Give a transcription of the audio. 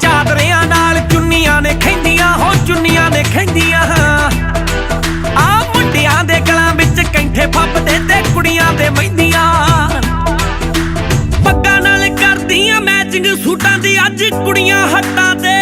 ਚਾਦਰਿਆਂ ਨਾਲ ਚੁੰਨੀਆਂ ਨੇ ਖੈਂਦੀਆਂ, ਹੋ ਚੁੰਨੀਆਂ ਨੇ ਖੈਂਦੀਆਂ। ਆ ਦੇ ਗਲਾਂ ਵਿੱਚ ਕੈਂਠੇ ਫੱਬਦੇ ਤੇ ਕੁੜੀਆਂ ਦੇ ਮਹਿੰਦੀਆਂ। ਪੱਗਾਂ ਨਾਲ ਕਰਦੀਆਂ ਮੈਚਿੰਗ ਸੂਟਾਂ ਦੀ ਅੱਜ ਕੁੜੀਆਂ ਹੱਟਾਂ ਤੇ।